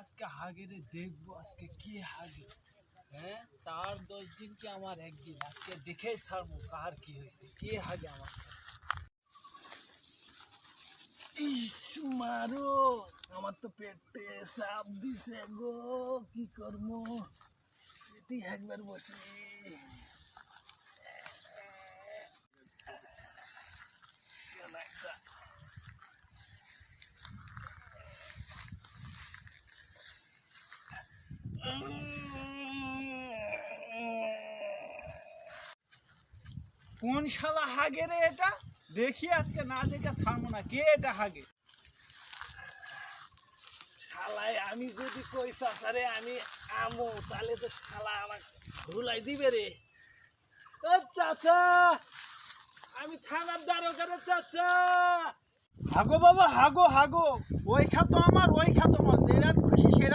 আজকে হাগেরে দেখবো আজকে কি হাগে হ্যাঁ তার দশ দিন কি আমার একদিন আজকে দেখে ছাড়বো কার কি হয়েছে কে হাগে আমার ইস মারো আমার তো পেটে চাপ দিছে গো কি করবো পেটি একবার বসে কোন শালা হাগে রে এটা? দেখি আজকে না দেখে ছাড়বো না। কে এটা হাগে? শালায় আমি যদি কই চাচারে আমি আমো, তাহলে তো শালা আমার ধুলাই দিবে রে। ও চাচা, আমি থানার দ্বারকা রে চাচা। হাগো বাবা, হাগো হাগো। ওই খাতো আমার, ওই খাতো আমার। যেটা